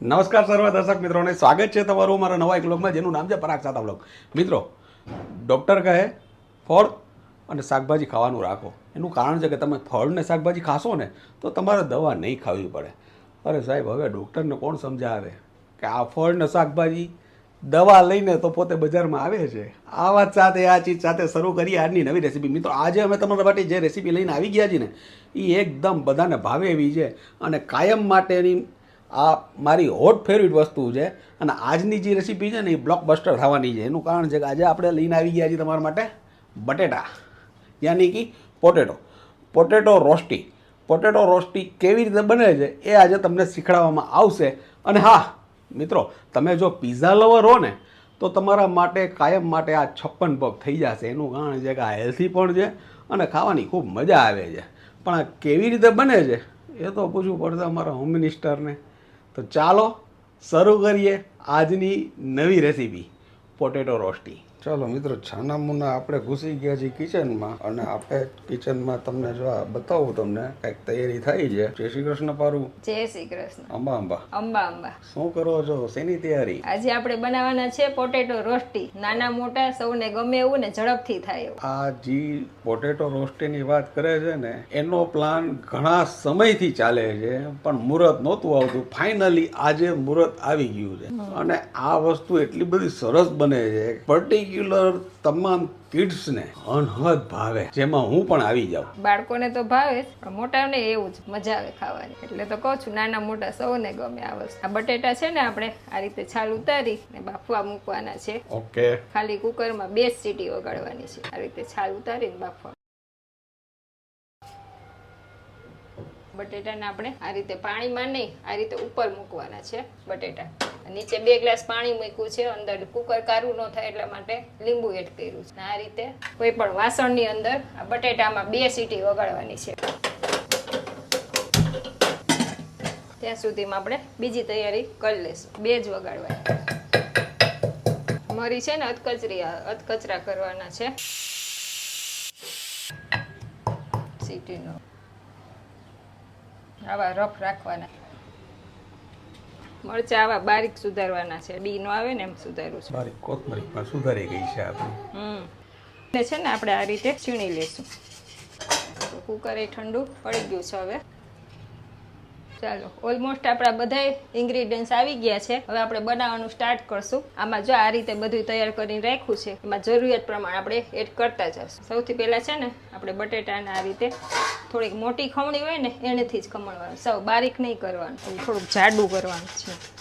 નમસ્કાર સર્વ દર્શક મિત્રોને. સ્વાગત છે તમારું મારા નવા એક બ્લોગમાં જેનું નામ છે પરાગ સાતા બ્લોગ મિત્રો ડૉક્ટર કહે, ફળ અને શાકભાજી ખાવાનું રાખો. એનું કારણ છે કે તમે ફળ ને શાકભાજી ખાશો ને, તો તમારે દવા નહીં ખાવી પડે. અરે સાહેબ, હવે ડૉક્ટરને કોણ સમજાવે કે આ ફળ શાકભાજી દવા લઈને તો પોતે બજારમાં આવે છે? આ વાત સાથે, આ ચીજ સાથે શરૂ કરીએ આજની નવી રેસીપી મિત્રો, આજે અમે તમારા માટે જે રેસીપી લઈને આવી ગયા છીએ ને એ એકદમ બધાને ભાવે એવી છે અને કાયમ માટેની આ મારી હોટ ફેવરિટ વસ્તુ છે અને આજની જે રેસીપી છે ને એ બ્લોકબસ્ટર થવાની છે. એનું કારણ છે કે આજે આપણે લઈને આવી ગયા છીએ તમારા માટે બટેટા, યાની કે potato potato rosti potato rosti કેવી રીતે બને છે એ આજે તમને શીખવાડવામાં આવશે. અને હા, મિત્રો, તમે જો પીઝા લવર હો ને, તો તમારા માટે કાયમ માટે આ છપ્પન પગ થઈ જશે. એનું કારણ છે કે આ હેલ્થી પણ છે અને ખાવાની ખૂબ મજા આવે છે. પણ આ કેવી રીતે બને છે એ તો પૂછવું પડશે અમારા હોમ મિનિસ્ટરને તો ચાલો શરૂ કરીએ આજની નવી રેસીપી પોટેટો રોસ્ટી. ચાલો મિત્રો છાના મુના આપણે ઘૂસી ગયા છીએ કિચનમાં અને આપણે કિચનમાં તમને જો આ બતાવું તમને કંઈક તૈયારી થઈ છે. જય શ્રી કૃષ્ણ પારું. જય શ્રી કૃષ્ણ. અંબા અંબા. અંબા અંબા. શું કરો છો? શેની તૈયારી? આજે આપણે બનાવવાના છે પોટેટો રોસ્ટી. નાના મોટા સૌને ગમે એવું ને ઝડપથી થાય એવું. આ જી પોટેટો રોસ્ટીની વાત કરે છે ને એનો પ્લાન ઘણા સમયથી ચાલે છે પણ મુહૂર્ત નહોતું આવતું. ફાઇનલી આજે મુહૂર્ત આવી ગયું છે. અને આ વસ્તુ એટલી બધી સરસ બને છે. પર્ટિક્યુલર તમામ કિડ્સને અનહદ ભાવે જેમાં હું પણ આવી જાઉં. બાળકોને તો ભાવે જ પણ મોટાને એવું જ મજા આવે ખાવાની. એટલે તો કહું છું નાના મોટા સૌને ગમે આ વસ્તુ. આ બટેટા છે ને આપણે આ રીતે છાલ ઉતારી ને બાફવા મૂકવાના છે. ઓકે. ખાલી કુકરમાં બે સીટી વગાડવાની છે. આ રીતે છાલ ઉતારીને બાફવા બટેટાને આપણે આ રીતે પાણીમાં નહીં, આ રીતે ઉપર મૂકવાના છે બટેટા. નીચે બે ગ્લાસ પાણી મૂક્યું છે, અંદર કુકર કારું ન થાય એટલા માટે લીંબુ એડ કર્યું છે. આ રીતે કોઈ પણ વાસણની અંદર આ બટેટામાં બે સીટી વગાડવાની છે. ત્યાં સુધીમાં આપણે બીજી તૈયારી કરી લઈશું. બે જ વગાડવાની. મરી છે ને અધકચરી અધકચરા કરવાના છે. સીટીનો આવા રફ રાખવાના. મરચા આવા બારીક સુધારવાના છે. ડી નો આવે ને એમ સુધારું છે. બારીક કોથમરી પણ સુધારી ગઈ છે આપણી. હમ. ને છે ને આપણે આ રીતે છીણી લેશું. કુકર એ ઠંડુ પડી ગયું છે હવે. ચાલો ઓલમોસ્ટ આપણા બધા ઇન્ગ્રીડિયન્ટ્સ આવી ગયા છે. હવે આપણે બનાવવાનું સ્ટાર્ટ કરશું. આમાં જો આ રીતે બધું તૈયાર કરીને રાખ્યું છે, એમાં જરૂરિયાત પ્રમાણે આપણે એડ કરતા જશું. સૌથી પહેલાં છે ને, આપણે બટેટાને આ રીતે થોડીક મોટી ખમણી હોય ને, એનેથી જ ખમણવાનું. સૌ બારીક નહીં કરવાનું. થોડુંક જાડું કરવાનું છે.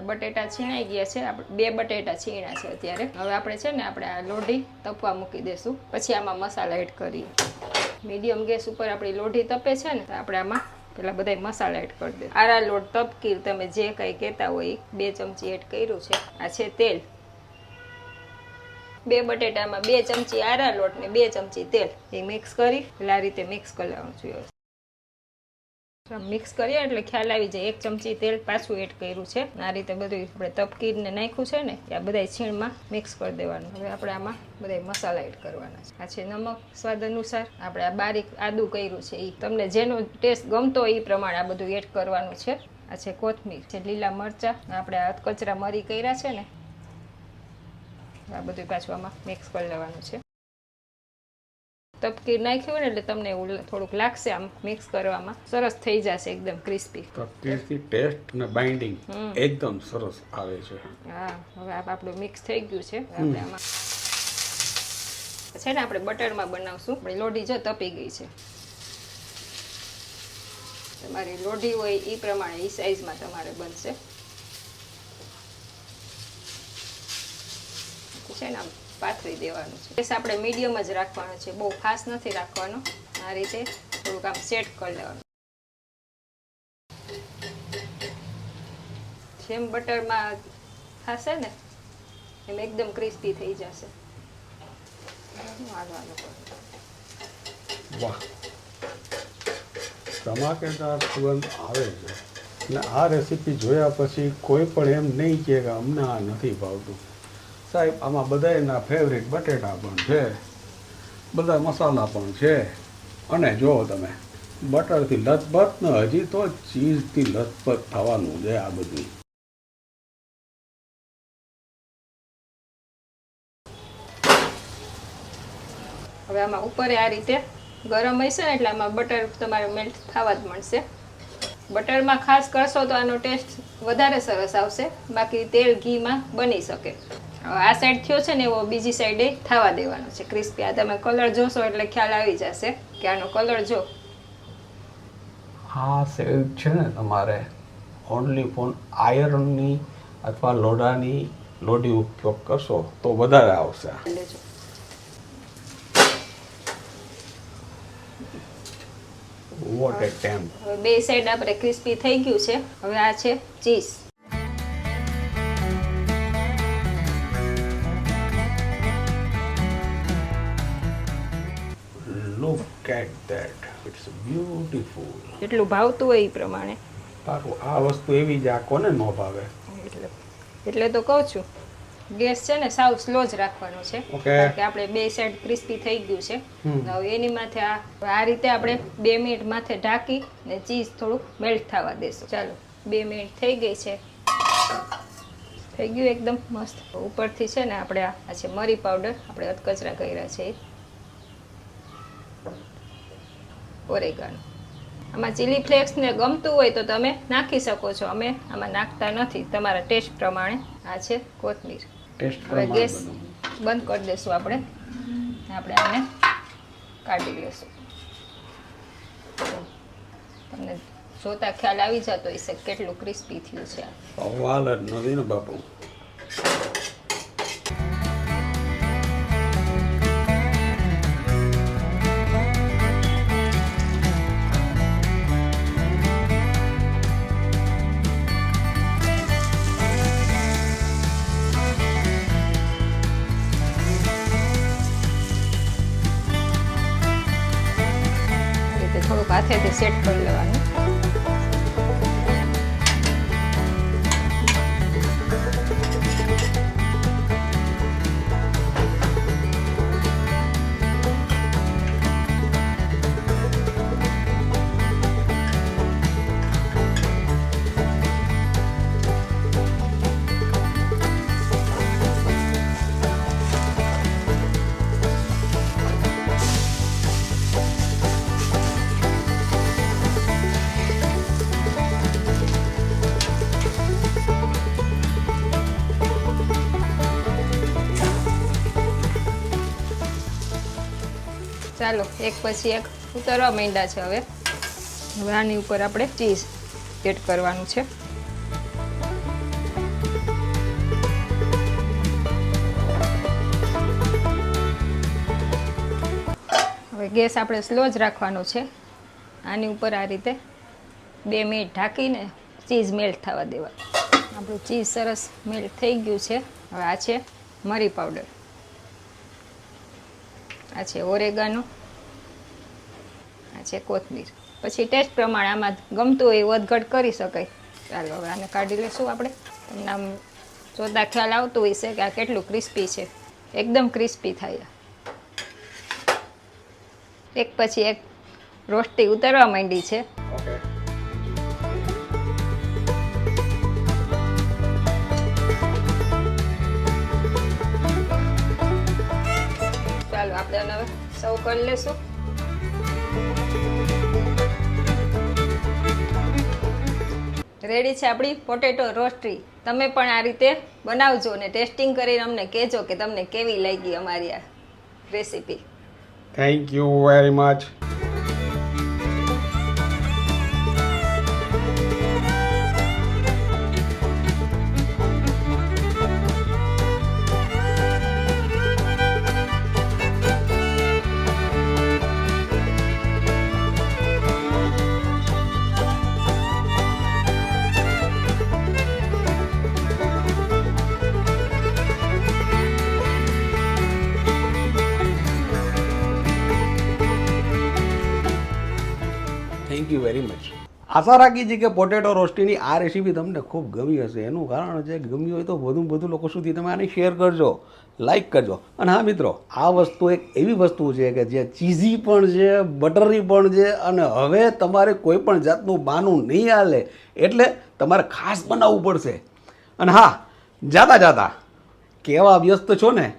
બટેટા છીણાઈ ગયા છે. આપણે બે બટેટા છીણા છે અત્યારે. હવે આપણે છે ને આપણે આ લોઢી તપવા મૂકી દેશું. પછી આમાં મસાલા એડ કરીએ. મીડિયમ ગેસ ઉપર આપણી લોઢી તપે છે ને આપણે આમાં પેલા બધા મસાલા એડ કરી દે. આરા લોટ તપકીર તમે જે કંઈ કહેતા હોય બે ચમચી એડ કર્યું છે. આ છે તેલ. બે બટેટામાં બે ચમચી આરા લોટ ને બે ચમચી તેલ. એ મિક્સ કરી આ રીતે મિક્સ કરી છે. મિક્સ કરીએ એટલે ખ્યાલ આવી જાય. એક ચમચી તેલ પાછું એડ કર્યું છે. આ રીતે બધું આપણે તપકીરને નાખ્યું છે ને આ બધા છીણમાં મિક્સ કરી દેવાનું. હવે આપણે આમાં બધા મસાલા એડ કરવાના છે. આ છે નમક સ્વાદ અનુસાર. આપણે આ બારીક આદું કર્યું છે. એ તમને જેનો ટેસ્ટ ગમતો એ પ્રમાણે આ બધું એડ કરવાનું છે. આ છે કોથમીર, છે લીલા મરચાં. આપણે આ કચરા મરી કર્યા છે ને, આ બધું પાછું આમાં મિક્સ કરી લેવાનું છે. તપકીર નાખ્યું હોય ને એટલે તમને એવું થોડુંક લાગશે આમ મિક્સ કરવામાં. સરસ થઈ જશે એકદમ ક્રિસ્પી તપકીરથી ટેસ્ટ અને બાઇન્ડિંગ એકદમ સરસ આવે છે. હા હવે આપણું મિક્સ થઈ ગયું છે. આપણે આમાં છે ને આપણે બટરમાં બનાવશું. આપણે લોઢી જો તપી ગઈ છે. તમારી લોઢી હોય એ પ્રમાણે એ સાઈઝમાં તમારે બનશે. છે ને આમ પાથરી દેવાનું છે. ગેસ આપણે મીડિયમ જ રાખવાનો છે. બહુ ખાસ નથી રાખવાનો. આ રીતે થોડુંક આમ સેટ કરી લેવાનું. જેમ બટરમાં થશે ને, એમ એકદમ ક્રિસ્પી થઈ જશે. વાહ. ધમાકેદાર સુગંધ આવે છે. અને આ રેસીપી જોયા પછી કોઈ પણ એમ નહીં કે અમને આ નથી ભાવતું. સાહેબ, આમાં બધાયના ફેવરિટ બટેટા પણ છે, બધા મસાલા પણ છે. અને જો તમે, બટરથી લથબથ ને, હજી તો ચીઝથી લથબથ થવાનું છે આ બધું. હવે આમાં ઉપર આ રીતે ગરમ હશે ને એટલે આમાં બટર તમારે મેલ્ટ થવા જ મળશે. બટરમાં ખાસ કરશો તો આનો ટેસ્ટ વધારે સરસ આવશે, બાકી તેલ ઘીમાં બની શકે. આ સાઈડ થયો છે ને એવો બીજી સાઈડે થવા દેવાનો છે. ક્રિસ્પી આ તમે કલર જોશો એટલે ખ્યાલ આવી જશે કે આનો કલર જો. હા સેવ છે ને તમારે ઓનલી ફોન આયરનની અથવા લોડાની લોડી ઉપયોગ કરશો તો વધારે આવશે. વોટ એ ટેમ્પ હવે બે સાઈડ આપણે ક્રિસ્પી થઈ ગયું છે. હવે આ છે cheese. Look at that it's beautiful એટલું ભાવતું હોય એ પ્રમાણે. તારું આ વસ્તુ એવી જ આ કોને ન ભાવે? એટલે એટલે તો કહું છું ગેસ છે ને સાવ સ્લો જ રાખવાનો છે. કારણ કે આપણે બે સાઈડ ક્રિસ્પી થઈ ગયું છે. હવે એની માથે આ આ રીતે આપણે બે મિનિટ માથે ઢાંકી ને ચીઝ થોડું મેલ્ટ થવા દેશું. ચાલો બે મિનિટ થઈ ગઈ છે. થઈ ગયું એકદમ મસ્ત. ઉપરથી છે ને આપણે આ આ છે મરી પાવડર આપણે અધકચરા કર્યા છે. એ ઓરેગાનો. આમાં ચીલી ફ્લેક્સ ને ગમતું હોય તો તમે નાખી શકો છો. અમે આમાં નાખતા નથી. તમારા ટેસ્ટ પ્રમાણે આ છે કોથમીર. હવે ગેસ બંધ કરી દઈશું આપણે. આપણે આને કાઢી લેશું. તમને જોતા ખ્યાલ આવી જતો હશે કેટલું ક્રિસ્પી થયું છે વાલ જ નથી ને બાપુ. હાથેથી સેટ કરી લેવાનું. ચાલો, એક પછી એક ઉતરવા માંડ્યા છે હવે. હવે આની ઉપર આપણે ચીઝ એડ કરવાનું છે. હવે ગેસ આપણે સ્લો જ રાખવાનો છે. આની ઉપર આ રીતે બે મિનિટ ઢાંકીને ચીઝ મેલ્ટ થવા દેવા આપણું ચીઝ સરસ મેલ્ટ થઈ ગયું છે. હવે આ છે મરી પાવડર. આ છે ઓરેગાનો, આ છે કોથમીર. પછી ટેસ્ટ પ્રમાણે આમાં ગમતું હોય વધઘટ કરી શકાય. ચાલો હવે આને કાઢી લઈશું આપણે. તમને આમ જોતા ખ્યાલ આવતું હોય છે કે આ કેટલું ક્રિસ્પી છે. એકદમ ક્રિસ્પી થાય. એક પછી એક રોસ્ટી ઉતરવા માંડી છે. ઓકે. કરી લેશું. રેડી છે આપણી પોટેટો રોસ્ટ્રી તમે પણ આ રીતે બનાવજો અને ટેસ્ટિંગ કરીને અમને કહેજો કે તમને કેવી લાગી અમારી આ recipe thank you very much આશા રાખી છે કે પોટેટો રોસ્ટીની આ રેસીપી તમને ખૂબ ગમી હશે. એનું કારણ છે, ગમી હોય તો વધુ વધુ લોકો સુધી તમે આને શેર કરજો લાઈક કરજો. અને હા મિત્રો, આ વસ્તુ એક એવી વસ્તુ છે કે જે ચીઝી પણ છે બટરી પણ છે અને હવે તમારે કોઈ પણ જાતનું બાનું નહીં હાલે એટલે તમારે ખાસ બનાવવું પડશે. અને હા, જાતા જાતા કેવા વ્યસ્ત છો ને?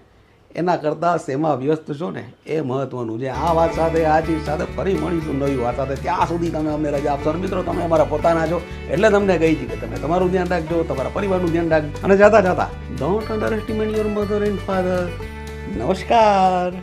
એના કરતાં શેમાં વ્યસ્ત છો ને? એ મહત્વનું છે. આ વાત સાથે, આ ચીજ સાથે ફરી મળીશું નવી વાત સાથે. ત્યાં સુધી તમે અમને રજા આપશો. મિત્રો, તમે અમારા પોતાના છો, એટલે તમને કહી છે કે તમે તમારું ધ્યાન રાખજો, તમારા પરિવારનું ધ્યાન રાખજો. અને જાતા જાતા don't underestimate your mother and father નમસ્કાર.